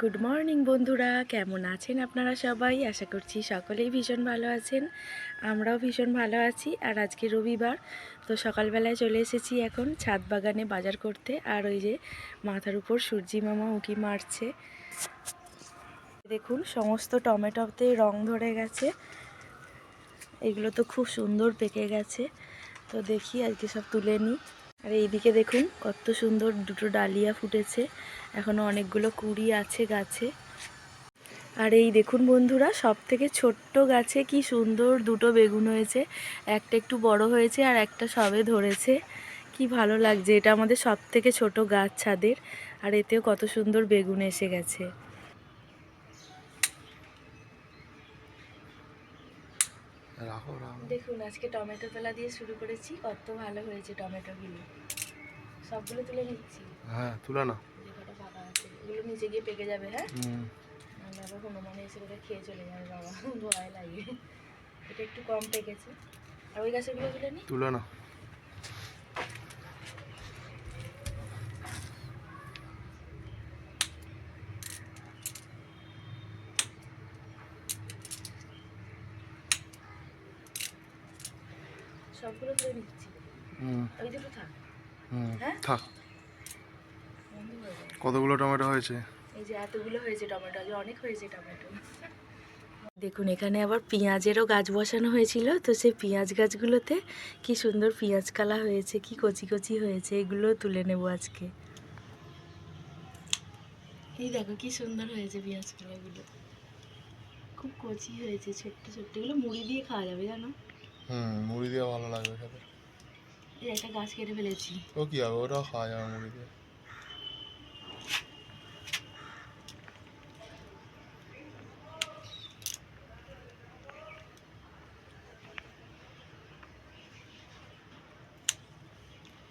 Good morning বন্ধুরা। কেমন আছেন আপনারা সবাই? আশা করছি সকলেই ভীষণ ভালো আছেন। আমরাও ভীষণ ভালো আছি। আর আজকে রবিবার, তো সকালবেলায় চলে এসেছি এখন ছাদ বাগানে বাজার করতে। আর ওই যে মাথার উপর সূর্যি মামা উঁকি মারছে। দেখুন, সমস্ত টমেটোতে রং ধরে গেছে। এগুলো তো খুব সুন্দর পেকে গেছে। তো দেখি, আজকে সব তুলে নিই। আর এইদিকে দেখুন, কত সুন্দর দুটো ডালিয়া ফুটেছে। এখনও অনেকগুলো কুড়ি আছে গাছে। আর এই দেখুন বন্ধুরা সব থেকে ছোট্ট গাছে কি সুন্দর দুটো বেগুন হয়েছে। একটা একটু বড় হয়েছে আর একটা সবে ধরেছে। কি ভালো লাগছে, এটা আমাদের সব থেকে ছোট গাছ ছাদের। আর এতেও কত সুন্দর বেগুন এসে গেছে। রাখো দেখুন আজকে টমেটো তোলা দিয়ে শুরু করেছি কত ভালো হয়েছে টমেটোগুলো। সবগুলো তুলে নিচ্ছি। হ্যাঁ তুলে না। এগুলো নিচে গিয়ে পেকে যাবে হ্যাঁ? বাবা হনুমানে এসে করে খেয়ে চলে যাবে বাবা। ভয় লাগে। এটা একটু কম পেকেছে। আর ওই গাছেগুলো তুলে নি? তুলে না। সবগুলো তুলে নিচ্ছি। ওই দুটো থাক। হ্যাঁ? থাক। কতগুলো টমেটো হয়েছে? এই যে এতগুলো হয়েছে টমেটো আজ অনেক হয়েছে টমেটো। দেখুন এখানে আবার পেঁয়াজেরও গাছ বসানো হয়েছিল তো সেই পেঁয়াজ গাছগুলোতে কি সুন্দর পেঁয়াজ কালা হয়েছে কি কচি কচি হয়েছে এগুলো তুলে নেব আজকে। এই দেখো কি সুন্দর হয়েছে পেঁয়াজ কালাগুলো খুব কচি হয়েছে ছোট্ট ছোট্ট এগুলো মুড়ি দিয়ে খাওয়া যাবে জানো? হুম মুড়ি দিয়ে ভালো লাগবে খেতে। একটা গাছ কেটে ফেলেছি। ও কি হবে ওটাও খাওয়া যাবে মুড়ি দিয়ে।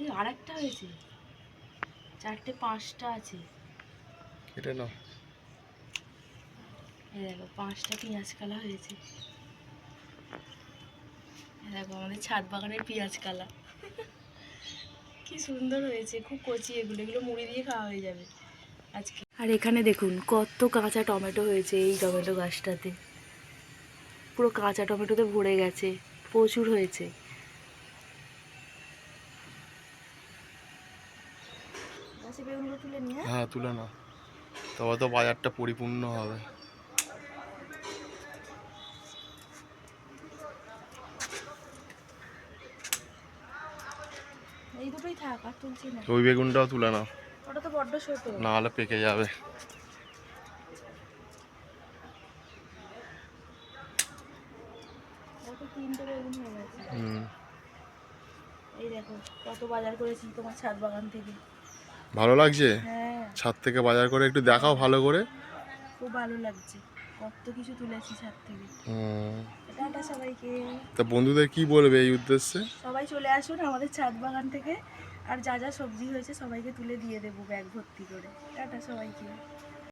এই আর একটা হয়েছে। চারটে পাঁচটা আছে। কেটে নাও। এই দেখো পাঁচটা পেঁয়াজ কালা হয়েছে। দেখো আমাদের ছাদ বাগানের পেঁয়াজ কালা কি সুন্দর হয়েছে খুব কচি এগুলো এগুলো মুড়ি দিয়ে খাওয়া হয়ে যাবে আজকে। আর এখানে দেখুন কত কাঁচা টমেটো হয়েছে এই টমেটো গাছটাতে। পুরো কাঁচা টমেটোতে ভরে গেছে প্রচুর হয়েছে। গাছে তুলে নিয়ে হ্যাঁ তুলে নাও। তবে তো বাজারটা পরিপূর্ণ হবে। এই দুটোই থাক আর তুলছি না। ওই বেগুনটাও তুলে নাও। ওটা তো বড্ড ছোট। না হলে পেকে যাবে। তিনটে বেগুন হয়ে গেছে। হুম। এই দেখো কত বাজার করেছি তোমার ছাদ বাগান থেকে। ভালো লাগছে? হ্যাঁ। ছাদ থেকে বাজার করে একটু দেখাও ভালো করে। খুব ভালো লাগছে। কত কিছু তুলেছি ছাদ থেকে। টাটা সবাইকে। তা বন্ধুদের কি বলবে এই উদ্দেশ্যে? সবাই চলে আসুন আমাদের ছাদ বাগান থেকে আর যা যা সবজি হয়েছে সবাইকে তুলে দিয়ে দেবো ব্যাগ ভর্তি করে। টাটা সবাইকে।